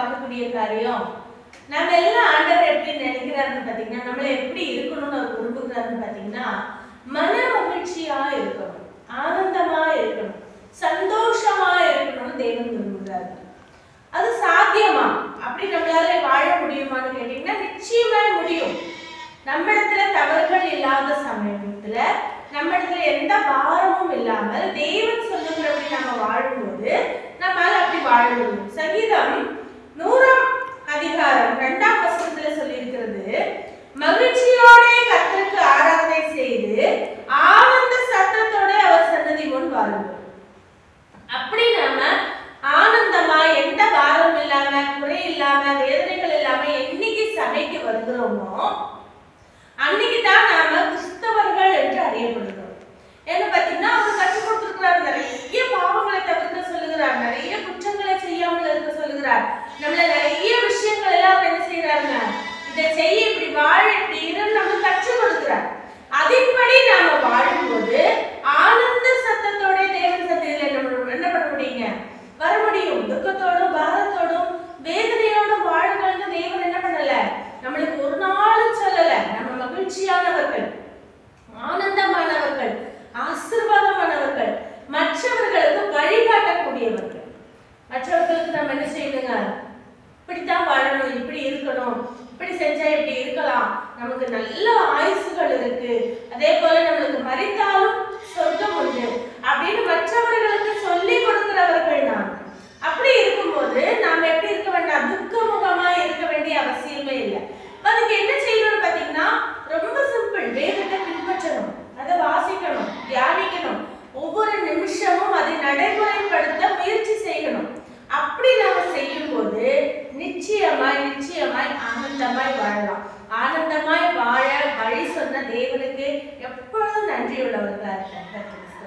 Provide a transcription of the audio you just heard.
பார்க்கக்கூடிய காரியம். நம்ம எல்லாம் ஆண்டவர் எப்படி நினைக்கிறாருன்னு பார்த்தீங்கன்னா நம்மளை எப்படி இருக்கணும்னு அவர் விரும்புகிறாருன்னு பார்த்தீங்கன்னா மன மகிழ்ச்சியா இருக்கணும் ஆனந்தமா இருக்கணும் சந்தோஷமா இருக்கணும்னு தேவன் விரும்புகிறாரு. அது சாத்தியமா? அப்படி நம்மளால வாழ முடியுமான்னு கேட்டீங்கன்னா நிச்சயமா முடியும். நம்மிடத்துல தவறுகள் இல்லாத சமயத்துல நம்மிடத்துல எந்த பாரமும் இல்லாமல் தேவன் சொல்லுகிறபடி நம்ம வாழும்போது நம்மால் அப்படி வாழ முடியும். சங்கீதம் நூறாம் அதிகாரம் இரண்டாம் வசனத்துல சொல்லியிருக்கிறது மகிழ்ச்சியோட கர்த்தருக்கு ஆராதனை செய்து ஆனந்த சத்தத்தோட அவர் சன்னதி முன் வாருங்கள். அப்படி நாம ஆனந்தமா எந்த பாரம் இல்லாம குறை இல்லாம வேதனைகள் இல்லாம என்னைக்கு சபைக்கு வருகிறோமோ அன்னைக்கு தான் நாம கிறிஸ்தவர்கள் என்று அறியப்படுகிறோம். ஏன்னு பாத்தீங்கன்னா அவங்க கற்றுக் கொடுத்துருக்கிறார் நிறைய பாவங்களை தவிர்க்க சொல்லுகிறார் நிறைய குற்றங்களை செய்யாமல் இருக்க சொல்லுகிறார் நம்மள நிறைய விஷயங்கள் எல்லாம் அவர் என்ன செய்யறாருங்க இதை செய்ய இப்படி வாழ இப்படி இருந்து நம்ம கற்றுக் கொடுக்கிறார். அதன்படி நாம வாழும்போது ஆனந்த சத்தத்தோட தேவன் சத்தத்தில் நம்ம என்ன பண்ண முடியுங்க? வர முடியும். துக்கத்தோடும் பாரத்தோடும் வேதனையோடும் வாழுங்கள்னு தேவன் என்ன பண்ணல? நம்மளுக்கு ஒரு நாளும் சொல்லல. நம்ம மகிழ்ச்சியானவர்கள் ஆனந்தமானவர்கள் ஆசிர்வாதமானவர்கள் மற்றவர்களுக்கு வழிகாட்டக்கூடியவர்கள். மற்றவர்களுக்கு நம்ம என்ன செய்யணுங்க? இப்படித்தான் வாழணும் இப்படி இருக்கணும். இருக்கலாம். நமக்கு நல்ல ஆயுசுகள் இருக்கு. அதே போல நம்மளுக்கு மறித்தாலும் சொர்க்கம் உண்டு. அப்படின்னு மற்றவர்களுக்கு சொல்லி கொடுக்கிறவர்கள் நாம். அப்படி இருக்கும்போது நாம எப்படி இருக்க வேண்டாம்? துக்கமுகமா இருக்க வேண்டிய அவசியமே இல்லை. அதுக்கு என்ன செய்யணும்னு பாத்தீங்கன்னா ரொம்ப சிம்பிள் வேதத்தை பின்பற்றணும். அதை வாசிக்கணும். தியானிக்கணும். ஒவ்வொரு நிமிஷமும் அதை நடைமுறைப்படுத்த முயற்சி செய்யணும். அப்படி நாம செய்யும்போது நிச்சயமாய் நிச்சயமாய் ஆனந்தமாய் வாழலாம் ஆனந்தமாய் வாழ வழி சொன்ன தேவனுக்கு எப்பொழுதும் நன்றியுள்ளவர்களாக இருக்காங்க